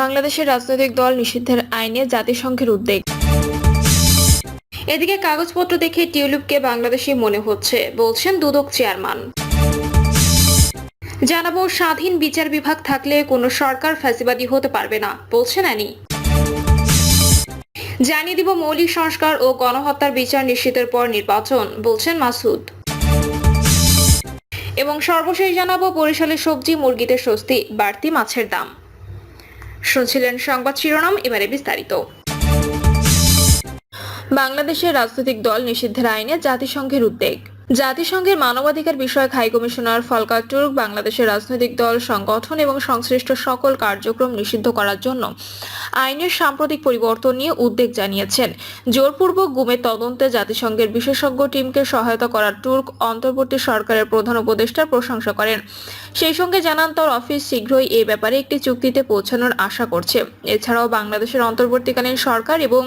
বাংলাদেশের রাজনৈতিক দল নিষিদ্ধের আইনে জাতিসংঘের উদ্বেগ। এদিকে কাগজপত্র দেখে টিউলিপকে বাংলাদেশি মনে হচ্ছে, বলছেন দুদক চেয়ারম্যান। জানাব, স্বাধীন বিচার বিভাগ থাকলে কোনো সরকার ফ্যাসিবাদী হতে পারবে না, বলছেন অ্যানি। জানিয়ে দিব, মৌলিক সংস্কার ও গণহত্যার বিচার নিশ্চিতের পর নির্বাচন, বলছেন মাসুদ। এবং সর্বশেষ জানাব বরিশালের সবজি, মুরগিতে স্বস্তি, বাড়তি মাছের দাম। শুনছিলেন সংবাদ শিরোনাম এবারে বিস্তারিত। বাংলাদেশের রাজনৈতিক দল নিষিদ্ধের আইনে জাতিসংঘের উদ্বেগ। জাতিসংঘের মানবাধিকার বিষয়ক হাই কমিশনার ফলকা তুর্ক বাংলাদেশের রাজনৈতিক দল, সংগঠন এবং সংশ্লিষ্ট সকল কার্যক্রম নিষিদ্ধ করার জন্য আইনের সাম্প্রতিক পরিবর্তন নিয়ে উদ্বেগ জানিয়েছেন। জোরপূর্বক গুমের তদন্তে জাতিসংঘের বিশেষজ্ঞ টিমকে সহায়তা করার তুর্ক অন্তর্বর্তী সরকারের প্রধান উপদেষ্টার প্রশংসা করেন। সেই সঙ্গে জানান, তার অফিস শীঘ্রই এ ব্যাপারে একটি চুক্তিতে পৌঁছানোর আশা করছে। এছাড়াও বাংলাদেশের অন্তর্বর্তীকালীন সরকার এবং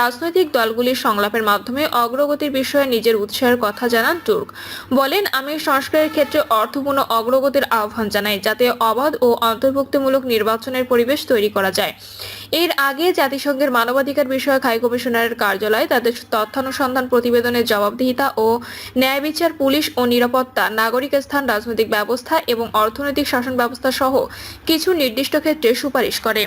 রাজনৈতিক দলগুলির সংলাপের মাধ্যমে অগ্রগতির বিষয়ে নিজের উৎসাহের কথা জানান তুর্ক। বলেন, আমি সংস্কারের ক্ষেত্রে অর্থপূর্ণ অগ্রগতির আহ্বান জানাই, যাতে অবাধ ও অন্তর্ভুক্তিমূলক নির্বাচনের পরিবেশ তৈরি করা যায়। এর আগে জাতিসংঘের মানবাধিকার বিষয়ক হাই কমিশনারের কার্যালয় তাদের তথ্যানুসন্ধান প্রতিবেদনের জবাবদিহিতা ও ন্যায় বিচার, পুলিশ ও নিরাপত্তা, নাগরিক স্থান, রাজনৈতিক ব্যবস্থা এবং অর্থনৈতিক শাসন ব্যবস্থা সহ কিছু নির্দিষ্ট ক্ষেত্রে সুপারিশ করে।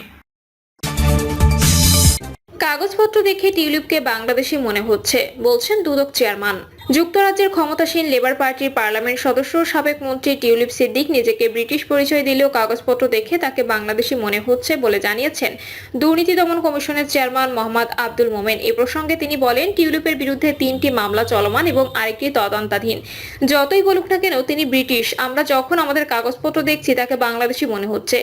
কাগজপত্র দেখে টিউলিপকে বাংলাদেশি মনে হচ্ছে, বলছেন দুদক চেয়ারম্যান। যুক্তরাজ্যের ক্ষমতাসীন লেবার পার্টির পার্লামেন্ট সদস্য সাবেক মন্ত্রী টিউলিপ সিদ্দিক নিজেকে ব্রিটিশ পরিচয় দিলেও কাগজপত্র দেখে তাকে বাংলাদেশি মনে হচ্ছে বলে জানিয়েছেন। দুর্নীতি দমন কমিশনের চেয়ারম্যান মোহাম্মদ আব্দুল মোমেন। এ প্রসঙ্গে তিনি বলেন, টিউলিপের বিরুদ্ধে তিনটি মামলা চলমান এবং আরেকটি তদন্তাধীন। যতই বলুক না কেন, তিনি ব্রিটিশ। আমরা যখন আমাদের কাগজপত্র দেখছি, তাকে বাংলাদেশি মনে হচ্ছে।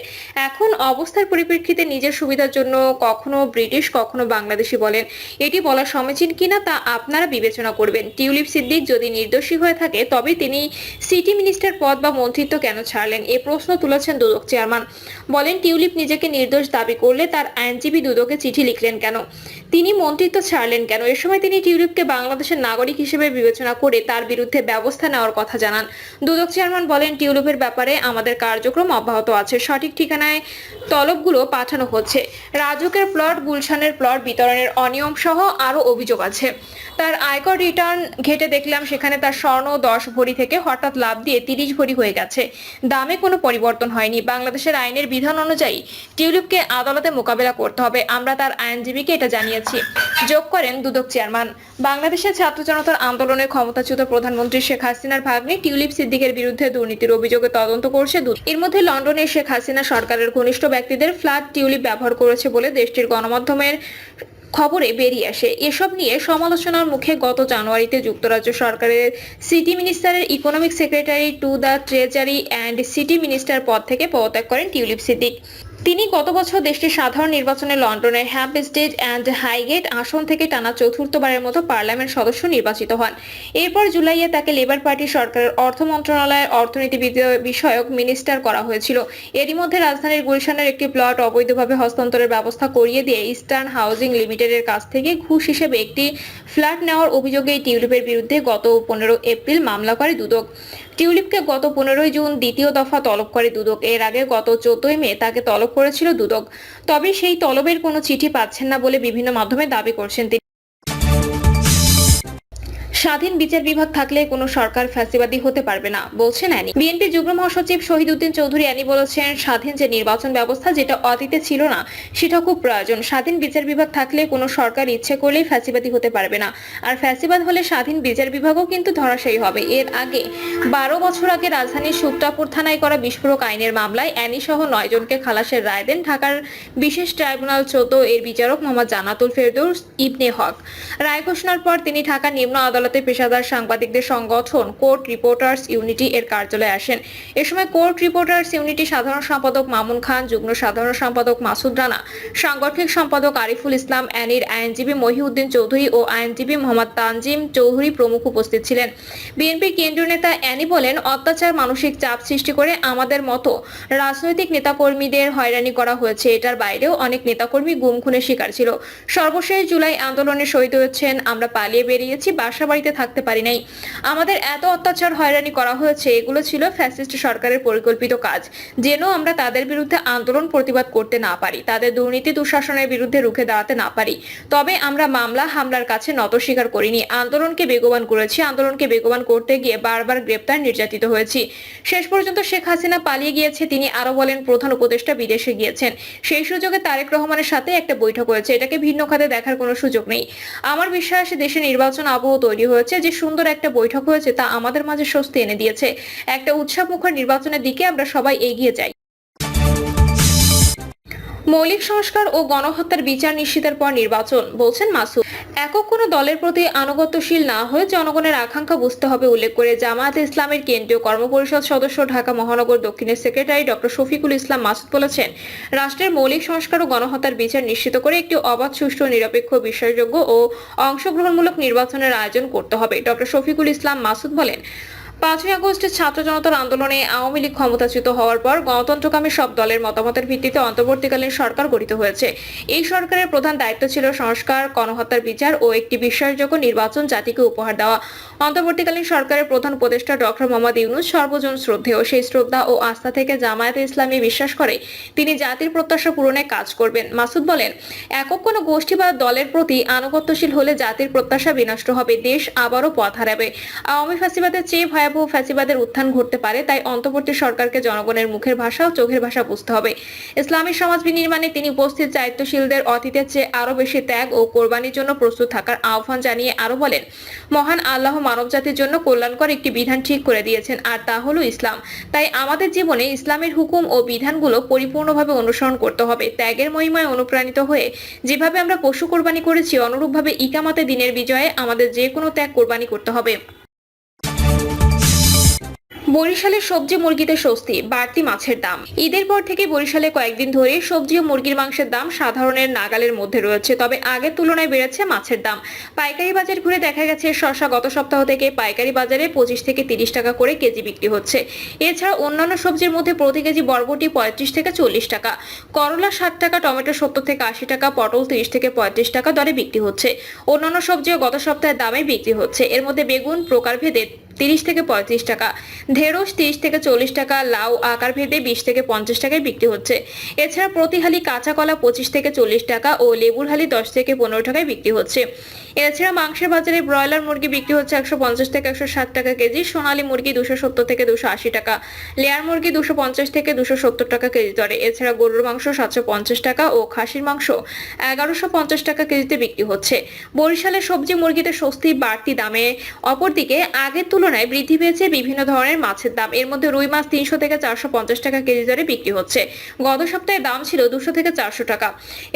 এখন অবস্থার পরিপ্রেক্ষিতে নিজের সুবিধার জন্য কখনো ব্রিটিশ, কখনো বাংলাদেশি বলেন। এটি বলা সমীচীন কিনা তা আপনারা বিবেচনা করবেন। টিউলিপ সিদ্দিক যদি নির্দোষী হয়ে থাকে, তবে তিনি সিটি মিনিস্টার পদ বা মন্ত্রিত্ব কেন ছাড়লেন? এ প্রশ্ন তুলেছেন দুদক চেয়ারম্যান। বলেন, টিউলিপ নিজেকে নির্দোষ দাবি করলে তার আইনজীবী দুদকে চিঠি লিখলেন কেন? তিনি মন্ত্রিত্ব ছাড়লেন কেন? এ সময় তিনি টিউলিপকে বাংলাদেশের নাগরিক হিসেবে বিবেচনা করে তার বিরুদ্ধে ব্যবস্থা নেওয়ার কথা জানান। দুদক চেয়ারম্যান বলেন, টিউলিপের ব্যাপারে আমাদের কার্যক্রম অব্যাহত আছে। সঠিক ঠিকানায় তলবগুলো পাঠানো হচ্ছে। রাজুকের প্লট, গুলশানের প্লট বিতরণের অনিয়ম সহ আরও অভিযোগ আছে। তার আয়কর রিটার্ন ঘেটে দেখলাম সেখানে তার স্বর্ণ দশ ভরি থেকে হঠাৎ লাভ দিয়ে তিরিশ ভরি হয়ে গেছে। দামে কোনো পরিবর্তন হয়নি। বাংলাদেশের আইনের বিধান অনুযায়ী টিউলিপকে আদালতে মোকাবেলা করতে হবে। আমরা তার আইনজীবীকে এটা জানিয়েছি। যোগ করেন দুদক চেয়ারম্যান। বাংলাদেশের ছাত্র জনতার আন্দোলনে ক্ষমতাচ্যুত প্রধানমন্ত্রী শেখ হাসিনার ভাগ্নে টিউলিপ সিদ্দিকের বিরুদ্ধে দুর্নীতির অভিযোগে তদন্ত করছে। এর মধ্যে লন্ডনে শেখ হাসিনা সরকারের ঘনিষ্ঠ ব্যক্তিদের ফ্ল্যাট টিউলিপ ব্যবহার করেছে বলে দেশটির গণমাধ্যমের খবরে বেরিয়ে আসে। এসব নিয়ে সমালোচনার মুখে গত জানুয়ারিতে যুক্তরাজ্য সরকারের সিটি মিনিস্টারের economic secretary to the treasury and city minister পদ থেকে পদত্যাগ করেন টিউলিপ সিদ্দিক। তিনি গত বছর দেশটির সাধারণ নির্বাচনে লন্ডনের হ্যাম্পস্টেড অ্যান্ড হাইগেট আসন থেকে টানা চতুর্থবারের মতো পার্লামেন্ট সদস্য নির্বাচিত হন। এরপর জুলাইয়ে তাকে লেবার পার্টি সরকারের অর্থ মন্ত্রণালয়ের অর্থনীতি বিষয়ক মিনিস্টার করা হয়েছিল। এরই মধ্যে রাজধানীর গুলশানের একটি প্লট অবৈধভাবে হস্তান্তরের ব্যবস্থা করিয়ে দিয়ে ইস্টার্ন হাউজিং লিমিটেডের কাছ থেকে ঘুষ হিসেবে একটি ফ্ল্যাট নেওয়ার অভিযোগে টিউলিপের বিরুদ্ধে গত পনেরো এপ্রিল মামলা করে দুদক। টিউলিপকে গত পনেরোই জুন দ্বিতীয় দফা তলব করে দুদক। এর আগে গত চোদ্দই মে তাকে তলব করেছিল দুদক। তবে সেই তলবের কোনো চিঠি পাচ্ছেন না বলে বিভিন্ন মাধ্যমে দাবি করছেন তিনি। স্বাধীন বিচার বিভাগ থাকলে কোনো সরকার ফ্যাসিবাদী হতে পারবে না, বলছেন অ্যানি। বিএনপি যুগ্ম মহাসচিব শহীদ উদ্দিন চৌধুরী অ্যানি বলেছেন, স্বাধীন যে নির্বাচন ব্যবস্থা যেটা অতীতে ছিল না, সেটা খুব প্রয়োজন। স্বাধীন বিচার বিভাগ থাকলে কোনো সরকার ইচ্ছে করলেই ফ্যাসিবাদী হতে পারবে না। আর ফ্যাসিবাদ হলে স্বাধীন বিচার বিভাগও কিন্তু ধরাশায়ী হবে। এর আগে বারো বছর আগে রাজধানীর সুপ্তাপুর থানায় করা বিস্ফোরক আইনের মামলায় অ্যানি সহ নয় জনকে খালাসের রায় দেন ঢাকার বিশেষ ট্রাইব্যুনাল চৌদ্দ এর বিচারক মোহাম্মদ জানাতুল ফেরদৌস ইবনে হক। রায় ঘোষণার পর তিনি ঢাকা নিম্ন আদালতে পেশাদার সাংবাদিকদের সংগঠন কোর্ট রিপোর্টার্স ইউনিটি এর কার্যালয়ে আসেন। এ সময় কোর্ট রিপোর্টার্স ইউনিটি সাধারণ সম্পাদক মামুন খান, যুগ্ম সাধারণ সম্পাদক মাসুদ রানা, সাংগঠনিক সম্পাদক আরিফুল ইসলাম, অ্যানির আইনজীবী মহিউদ্দিন চৌধুরী ও আইনজীবী মোহাম্মদ তানজিম চৌধুরী প্রমুখ উপস্থিত ছিলেন। বিএনপির কেন্দ্রীয় নেতা অ্যানি বলেন, অত্যাচার মানসিক চাপ সৃষ্টি করে আমাদের মতো রাজনৈতিক নেতাকর্মীদের হয়রানি করা হয়েছে। এটার বাইরেও অনেক নেতাকর্মী গুম খুনের শিকার ছিল। সর্বশেষ জুলাই আন্দোলনে শহীদ হয়েছেন, আমরা পালিয়ে বেরিয়েছি বাসাবাড়ি বাড়িতে থাকতে পারি নাই। আমাদের এত অত্যাচার, হয়রানি করা হয়েছে, এগুলো ছিল ফ্যাসিস্ট সরকারের পরিকল্পিত কাজ। যেন আমরা তাদের বিরুদ্ধে আন্দোলন প্রতিবাদ করতে না পারি, তাদের দুর্নীতি, দুঃশাসনের বিরুদ্ধে রুখে দাঁড়াতে না পারি। তবে আমরা মামলা, হামলার কাছে নত স্বীকার করিনি। আন্দোলনকে বেগবান করেছি, আন্দোলনকে বেগবান করতে গিয়ে বারবার গ্রেপ্তার, নির্যাতিত হয়েছি। শেষ পর্যন্ত শেখ হাসিনা পালিয়ে গিয়েছে, তিনি আরও বলেন, প্রধান উপদেষ্টা বিদেশে গিয়েছেন। সেই সুযোগে তারেক রহমানের সাথে একটা বৈঠক হয়েছে, এটাকে ভিন্ন খাতে দেখার কোনো সুযোগ নেই। আমার বিশ্বাস, দেশে নির্বাচন আবহ তৈরি হয়েছে যে সুন্দর একটা বৈঠক হয়েছে তা আমাদের মাঝে স্বস্তি এনে দিয়েছে। একটা উৎসব মুখর নির্বাচনের দিকে আমরা সবাই এগিয়ে যাই। মৌলিক সংস্কার ও গণহত্যার বিচার নিশ্চিতের পর নির্বাচন, বলছেন মাসুদ। একক কোনো দলের প্রতি আনুগত্যশীল না হয়ে জনগণের আকাঙ্ক্ষা বুঝতে হবে উল্লেখ করে জামায়াতে ইসলামের কেন্দ্রীয় কর্মপরিষদ সদস্য ঢাকা মহানগর দক্ষিণের সেক্রেটারি ডক্টর শফিকুল ইসলাম মাসুদ বলেছেন, রাষ্ট্রের মৌলিক সংস্কার ও গণহত্যার বিচার নিশ্চিত করে একটি অবাধ, সুষ্ঠু, নিরপেক্ষ, বিশ্বাসযোগ্য ও অংশগ্রহণমূলক নির্বাচনের আয়োজন করতে হবে। ডক্টর শফিকুল ইসলাম মাসুদ বলেন পাঁচই আগস্টের ছাত্র জনতার আন্দোলনে আওয়ামী লীগ ক্ষমতাচ্যুত হওয়ার পর গণতন্ত্রকামী সব দলের মতামতের ভিত্তিতে অন্তর্বর্তীকালীন সরকার গঠিত হয়েছে। এই সরকারের প্রধান দায়িত্ব ছিল সংস্কার, গণহত্যার বিচার ও একটি বিশ্বাসযোগ্য নির্বাচন জাতিকে উপহার দেওয়া। অন্তর্বর্তীকালীন সরকারের প্রধান উপদেষ্টা ডক্টর মোহাম্মদ ইউনুস সর্বজন শ্রদ্ধেয়। সেই শ্রদ্ধা ও আস্থা থেকে জামায়াতে ইসলামী বিশ্বাস করে, তিনি জাতির প্রত্যাশা পূরণে কাজ করবেন। মাসুদ বলেন, একক কোনো গোষ্ঠী বা দলের প্রতি আনুগত্যশীল হলে জাতির প্রত্যাশা বিনষ্ট হবে, দেশ আবারও পথ হারাবে। আওয়ামী ফ্যাসিবাদের চেয়ে ভয়াবহ ফ্যাসিবাদের উত্থান ঘটতে পারে, তাই অন্তর্বর্তী সরকারকে জনগণের মুখের ভাষা ও চোখের ভাষা বুঝতে হবে। ইসলামী সমাজ বিনির্মাণে তিনি উপস্থিত দায়িত্বশীলদের অতীতের চেয়ে আরও বেশি ত্যাগ ও কোরবানির জন্য প্রস্তুত থাকার আহ্বান জানিয়ে আরও বলেন, মহান আল্লাহ মানবজাতির জন্য কল্যাণকর একটি বিধান ঠিক করে দিয়েছেন, আর তা হলো ইসলাম। তাই আমাদের জীবনে ইসলামের হুকুম ও বিধানগুলো পরিপূর্ণভাবে অনুসরণ করতে হবে। ত্যাগের মহিমায় অনুপ্রাণিত হয়ে যেভাবে আমরা পশু কোরবানি করেছি, অনুরূপভাবে ইকামাতে দিনের বিজয়ে আমাদের যে কোনো ত্যাগ কোরবানি করতে হবে। বরিশালে সবজি মুরগিতে স্বস্তি, বাড়তি মাছের দাম। ঈদের পর থেকে বরিশালে কয়েকদিন ধরে সবজি ও মুরগির মাংসের দাম সাধারণের নাগালের মধ্যে রয়েছে, তবে আগের তুলনায় বেড়েছে মাছের দাম। পাইকারি বাজার ঘুরে দেখা গেছে শসা গত সপ্তাহ থেকে পাইকারি বাজারে পঁচিশ থেকে তিরিশ টাকা করে কেজি বিক্রি হচ্ছে। এছাড়া অন্যান্য সবজির মধ্যে প্রতি কেজি বরবটি পঁয়ত্রিশ থেকে চল্লিশ টাকা, করলা ষাট টাকা, টমেটো সত্তর থেকে আশি টাকা, পটল তিরিশ থেকে পঁয়ত্রিশ টাকা দরে বিক্রি হচ্ছে। অন্যান্য সবজিও গত সপ্তাহের দামে বিক্রি হচ্ছে। এর মধ্যে বেগুন, প্রকারভেদে তিরিশ থেকে পঁয়ত্রিশ টাকা। ঢেঁড়স তিরিশ থেকে চল্লিশ টাকা, লাউ আকার ভেদে বিশ থেকে পঞ্চাশ টাকায় বিক্রি হচ্ছে। এছাড়া প্রতি হালি কাঁচা কলা পঁচিশ থেকে চল্লিশ টাকা ও লেবুর হালি দশ থেকে পনেরো টাকায় বিক্রি হচ্ছে। এছাড়া মাংসের বাজারে ব্রয়লার মুরগি বিক্রি হচ্ছে একশো পঞ্চাশ থেকে একশো ষাট টাকা কেজি, সোনালী মুরগি দুশো সত্তর থেকে দুশো আশি টাকা, লেয়ার মুরগি দুশো পঞ্চাশ থেকে দুশো সত্তর টাকা কেজি দরে। এছাড়া গরুর মাংস সাতশো পঞ্চাশ টাকা ও খাসির মাংস এগারোশো পঞ্চাশ টাকা কেজিতে বিক্রি হচ্ছে। বরিশালের সবজি মুরগিতে স্বস্তি বাড়তি দামে, অপরদিকে আগের তুলনায় বৃদ্ধি পেয়েছে বিভিন্ন ধরনের মাছের দাম। এর মধ্যে রুই মাছ তিনশো থেকে চারশো পঞ্চাশ টাকা কেজি দরে বিক্রি হচ্ছে। গত সপ্তাহে দাম ছিল দুশো থেকে চারশো টাকা।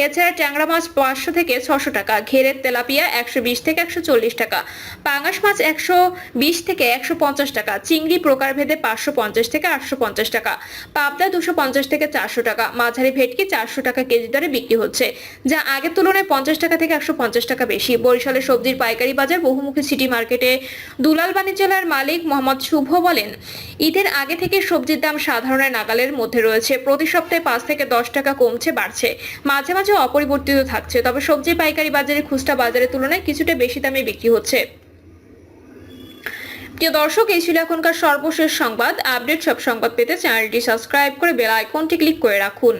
এছাড়া ট্যাংরা মাছ পাঁচশো থেকে ছশো টাকা। ঘেরের তেলাপিয়া একশো বিশ থেকে একশো চল্লিশ টাকা, পাঙাশ মাছ একশো বিশ থেকে একশো পঞ্চাশ টাকা, চিংড়ি প্রকারভেদে পাঁচশো পঞ্চাশ থেকে আটশো পঞ্চাশ টাকা, পাবদা দুশো পঞ্চাশ থেকে চারশো টাকা, মাঝারি ভেটকি চারশো টাকা কেজি দরে বিক্রি হচ্ছে, যা আগের তুলনায় পঞ্চাশ টাকা থেকে একশো পঞ্চাশ টাকা বেশি। বরিশালের সবজির পাইকারি বাজার বহুমুখী সিটি মার্কেটে। দুলাল বাণিজ্যালয়ের মালিক মোহাম্মদ শুভ বলেন, ঈদের আগে থেকে সবজির দাম সাধারণের নাগালের মধ্যে রয়েছে। প্রতি সপ্তাহে পাঁচ থেকে দশ টাকা কমছে, বাড়ছে। মাঝে মাঝে অপরিবর্তিত থাকছে, তবে সবজি পাইকারি বাজারে খুচরা বাজারের তুলনায় কিছুটা বেশি দামে বিক্রি হচ্ছে। প্রিয় দর্শক, এই ছিল এখনকার সর্বশেষ সংবাদ। আপডেট সব সংবাদ পেতে চ্যানেলটি সাবস্ক্রাইব করে বেল আইকনটি ক্লিক করে রাখুন।